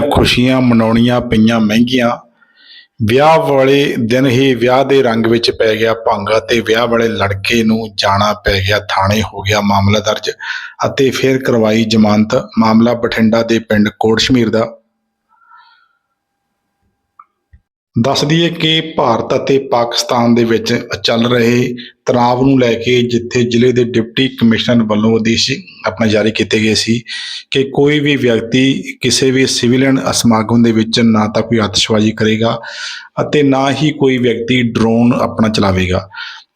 ਖੁਸ਼ੀਆਂ ਮਨਾਉਣੀਆਂ ਪਈਆਂ ਮਹਿੰਗੀਆਂ। ਵਿਆਹ ਵਾਲੇ ਦਿਨ ਹੀ ਵਿਆਹ ਦੇ ਰੰਗ ਵਿੱਚ ਪੈ ਗਿਆ ਭੰਗ ਅਤੇ ਵਿਆਹ ਵਾਲੇ ਲੜਕੇ ਨੂੰ ਜਾਣਾ ਪੈ ਗਿਆ, ਥਾਣੇ ਹੋ ਗਿਆ ਮਾਮਲਾ ਦਰਜ ਅਤੇ ਫਿਰ ਕਰਵਾਈ ਜ਼ਮਾਨਤ। ਮਾਮਲਾ ਬਠਿੰਡਾ ਦੇ ਪਿੰਡ ਕੋਟਸ਼ਮੀਰ ਦਾ। ਦੱਸ ਦਈਏ ਕਿ ਭਾਰਤ ਅਤੇ ਪਾਕਿਸਤਾਨ ਦੇ ਵਿੱਚ ਚੱਲ ਰਹੇ ਤਣਾਅ ਨੂੰ ਲੈ ਕੇ ਜਿੱਥੇ ਜ਼ਿਲ੍ਹੇ ਦੇ ਡਿਪਟੀ ਕਮਿਸ਼ਨਰ ਵੱਲੋਂ ਆਦੇਸ਼ ਆਪਣਾ ਜਾਰੀ ਕੀਤੇ ਗਏ ਸੀ ਕਿ ਕੋਈ ਵੀ ਵਿਅਕਤੀ ਕਿਸੇ ਵੀ ਸਿਵਲੀਅਨ ਸਮਾਗਮ ਦੇ ਵਿੱਚ ਨਾ ਤਾਂ ਕੋਈ ਆਤਿਸ਼ਬਾਜ਼ੀ ਕਰੇਗਾ ਅਤੇ ਨਾ ਹੀ ਕੋਈ ਵਿਅਕਤੀ ਡਰੋਨ ਆਪਣਾ ਚਲਾਵੇਗਾ।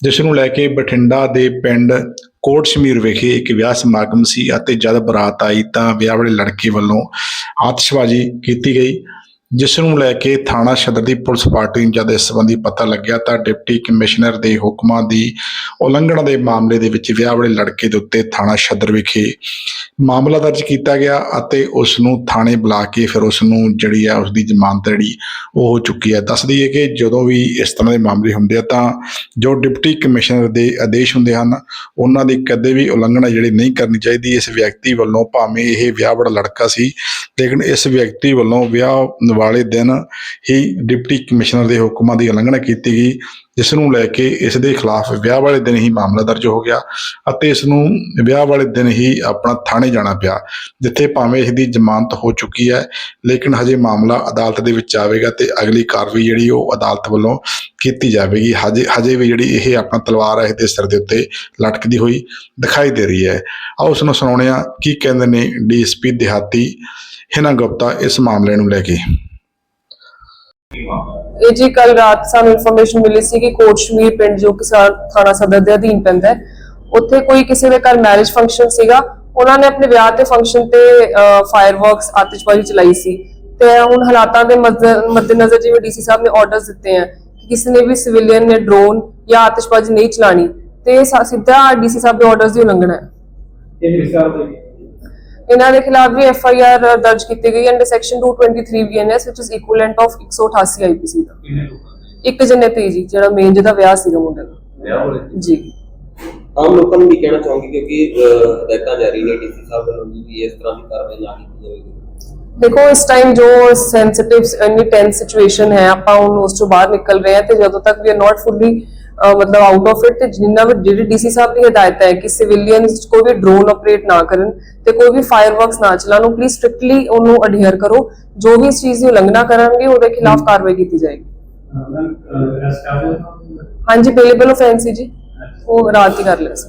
ਜਿਸ ਨੂੰ ਲੈ ਕੇ ਬਠਿੰਡਾ ਦੇ ਪਿੰਡ ਕੋਟ ਸ਼ਮੀਰ ਵਿਖੇ ਇੱਕ ਵਿਆਹ ਸਮਾਗਮ ਸੀ ਅਤੇ ਜਦ ਬਰਾਤ ਆਈ ਤਾਂ ਵਿਆਹ ਵਾਲੇ ਲੜਕੇ ਵੱਲੋਂ ਆਤਿਸ਼ਬਾਜ਼ੀ ਕੀਤੀ ਗਈ। ਜਿਸ ਨੂੰ ਲੈ ਕੇ ਥਾਣਾ ਸਦਰ ਦੀ ਪੁਲਿਸ ਪਾਰਟੀ ਨੂੰ ਜਦ ਇਸ ਸੰਬੰਧੀ ਪਤਾ ਲੱਗਿਆ ਤਾਂ ਡਿਪਟੀ ਕਮਿਸ਼ਨਰ ਦੇ ਹੁਕਮਾਂ ਦੀ ਉਲੰਘਣਾ ਦੇ ਮਾਮਲੇ ਦੇ ਵਿੱਚ ਵਿਆਹ ਵਾਲੇ ਲੜਕੇ ਦੇ ਉੱਤੇ ਥਾਣਾ ਸਦਰ ਵਿਖੇ ਮਾਮਲਾ ਦਰਜ ਕੀਤਾ ਗਿਆ ਅਤੇ ਉਸ ਨੂੰ ਥਾਣੇ ਬੁਲਾ ਕੇ ਫਿਰ ਉਸ ਨੂੰ ਜਿਹੜੀ ਆ ਉਸ ਦੀ ਜ਼ਮਾਨਤ ਜਿਹੜੀ ਉਹ ਹੋ ਚੁੱਕੀ ਹੈ। ਦੱਸ ਦਈਏ ਕਿ ਜਦੋਂ ਵੀ ਇਸ ਤਰ੍ਹਾਂ ਦੇ ਮਾਮਲੇ ਹੁੰਦੇ ਆ ਤਾਂ ਜੋ ਡਿਪਟੀ ਕਮਿਸ਼ਨਰ ਦੇ ਆਦੇਸ਼ ਹੁੰਦੇ ਹਨ, ਉਹਨਾਂ ਦੀ ਕਦੇ ਵੀ ਉਲੰਘਣਾ ਜਿਹੜੀ ਨਹੀਂ ਕਰਨੀ ਚਾਹੀਦੀ। ਇਸ ਵਿਅਕਤੀ ਵੱਲੋਂ ਭਾਵੇਂ ਇਹ ਵਿਆਹ ਵਾਲਾ ਲੜਕਾ ਸੀ, ਲੇਕਿਨ ਇਸ ਵਿਅਕਤੀ ਵੱਲੋਂ ਵਿਆਹ ਵਾਲੇ ਦਿਨ ਹੀ ਡਿਪਟੀ ਕਮਿਸ਼ਨਰ ਦੇ ਹੁਕਮਾਂ ਦੀ ਉਲੰਘਣਾ ਕੀਤੀ ਗਈ, ਜਿਸ ਨੂੰ ਲੈ ਕੇ ਇਸ ਦੇ ਖਿਲਾਫ ਵਿਆਹ ਵਾਲੇ ਦਿਨ ਹੀ ਮਾਮਲਾ ਦਰਜ ਹੋ ਗਿਆ ਅਤੇ ਇਸ ਨੂੰ ਵਿਆਹ ਵਾਲੇ ਦਿਨ ਹੀ ਆਪਣਾ ਥਾਣੇ ਜਾਣਾ ਪਿਆ, ਜਿੱਥੇ ਭਾਵੇਂ ਇਸ ਦੀ ਜ਼ਮਾਨਤ ਹੋ ਚੁੱਕੀ ਹੈ, ਲੇਕਿਨ ਹਜੇ ਮਾਮਲਾ ਅਦਾਲਤ ਦੇ ਵਿੱਚ ਆਵੇਗਾ ਤੇ ਅਗਲੀ ਕਾਰਵਾਈ ਜਿਹੜੀ ਉਹ ਅਦਾਲਤ ਵੱਲੋਂ ਕੀਤੀ ਜਾਵੇਗੀ। ਹਜੇ ਹਜੇ ਵੀ ਜਿਹੜੀ ਇਹ ਆਪਣਾ ਤਲਵਾਰ ਹੈ, ਇਹਦੇ ਸਿਰ ਦੇ ਉੱਤੇ ਲਟਕਦੀ ਹੋਈ ਦਿਖਾਈ ਦੇ ਰਹੀ ਹੈ। ਆਓ ਉਸ ਨੂੰ ਸੁਣਾਉਂਦੇ ਹਾਂ, ਕੀ ਕਹਿੰਦੇ ਨੇ ਡੀਐਸਪੀ ਦਿਹਾਤੀ ਹਿਨਾ ਗੁਪਤਾ ਇਸ ਮਾਮਲੇ ਨੂੰ ਲੈ ਕੇ। ਇਹ ਜੀ ਕੱਲ ਰਾਤ ਸਾਨੂੰ ਇਨਫੋਰਮੇਸ਼ਨ ਮਿਲੀ ਸੀ ਕਿ ਕੋਟਸ਼ਮੀਰ ਪਿੰਡ ਜੋ ਕਿ ਥਾਣਾ ਸਦਰ ਦੇ ਅਧੀਨ ਪੈਂਦਾ ਹੈ, ਉੱਥੇ ਕੋਈ ਕਿਸੇ ਦੇ ਘਰ ਮੈਰਿਜ ਫੰਕਸ਼ਨ ਸੀਗਾ। ਉਹਨਾਂ ਨੇ ਆਪਣੇ ਵਿਆਹ ਤੇ ਫੰਕਸ਼ਨ ਤੇ ਫਾਇਰਵਰਕਸ ਆਤਿਸ਼ਬਾਜ਼ੀ ਚਲਾਈ ਸੀ। ਤੇ ਹੁਣ ਹਾਲਾਤਾਂ ਦੇ ਮੱਦੇਨਜ਼ਰ ਜਿਵੇਂ ਡੀਸੀ ਸਾਹਿਬ ਨੇ ਆਰਡਰਸ ਦਿੱਤੇ ਆ ਕਿ ਕਿਸੇ ਨੇ ਵੀ ਸਿਵਿਲੀਅਨ ਨੇ ਡਰੋਨ ਜਾਂ ਆਤਿਸ਼ਬਾਜ਼ੀ ਨਹੀਂ ਚਲਾਣੀ, ਤੇ ਇਹ ਸਿੱਧਾ ਡੀਸੀ ਸਾਹਿਬ ਦੇ ਆਰਡਰਸ ਦੀ ਉਲੰਘਣਾ ਹੈ। ਇਹ ਹਿਸਾਬ ਇਹਨਾਂ ਦੇ ਖਿਲਾਫ ਵੀ ਐਫ ਆਈ ਆਰ ਦਰਜ ਕੀਤੀ ਗਈ under section 223 BNS which is equivalent of 188 IPC ਦਾ। ਇੱਕ ਜਣੇ ਤੇ ਜੀ ਜਿਹੜਾ ਮੇਨ ਜਿਹਦਾ ਵਿਆਹ ਸੀਗਾ ਮੁੰਡੇ ਦਾ। ਵਿਆਹ ਹੋ ਰਹੇ ਜੀ। ਆਮ ਲੋਕਾਂ ਨੂੰ ਵੀ ਕਹਿਣਾ ਚਾਹੂੰਗੀ? ਕਿਉਂਕਿ ਹਦਾਇਤਾਂ ਜਾਰੀ ਨੇ ਡੀਸੀ ਸਾਹਿਬ ਵੱਲੋਂ ਵੀ ਇਸ ਤਰ੍ਹਾਂ ਦੀ ਕਾਰਵਾਈ ਨਾ ਕੀਤੀ ਜਾਵੇਗੀ ਦੇਖੋ ਇਸ ਟਾਈਮ ਜੋ ਸੈਂਸਿਟਿਵ ਇੰਨੀ ਟੈਂਸ ਸਿਚੁਏਸ਼ਨ ਹੈ ਆਪਾਂ ਉਸ ਤੋਂ ਬਾਹਰ ਨਿਕਲ ਰਹੇ ਹਾਂ ਤੇ ਜਦੋਂ ਤੱਕ ਵੀ ਆਰ ਨਾਟ ਫੁੱਲੀ ਮਤਲਬ ਆਊਟ ਆਫ ਇਟ ਤੇ ਜਿੰਨਾ ਵੀ ਜਿਹੜੀ ਡੀਸੀ ਸਾਹਿਬ ਦੀ ਹਦਾਇਤ ਹੈ ਕਿ ਸਿਵਿਲੀਅਨਸ ਕੋਈ ਵੀ ਡਰੋਨ ਆਪਰੇਟ ਨਾ ਕਰਨ ਤੇ ਕੋਈ ਵੀ ਫਾਇਰਵਰਕਸ ਨਾ ਚਲਾਉਣ ਪਲੀਜ਼ ਸਟ੍ਰਿਕਟਲੀ ਉਹਨੂੰ ਅਡਹੀਅਰ ਕਰੋ। ਜੋ ਵੀ ਇਸ ਚੀਜ਼ ਦੀ ਉਲੰਘਣਾ ਕਰਨਗੇ ਉਹਦੇ ਖਿਲਾਫ ਕਾਰਵਾਈ ਕੀਤੀ ਜਾਏਗੀ। ਹਾਂਜੀ ਬੇਲੇਬਲ ਆਫੈਂਸ ਜੀ ਉਹ ਰਾਤ ਹੀ ਕਰ ਲਿਆ ਸੀ।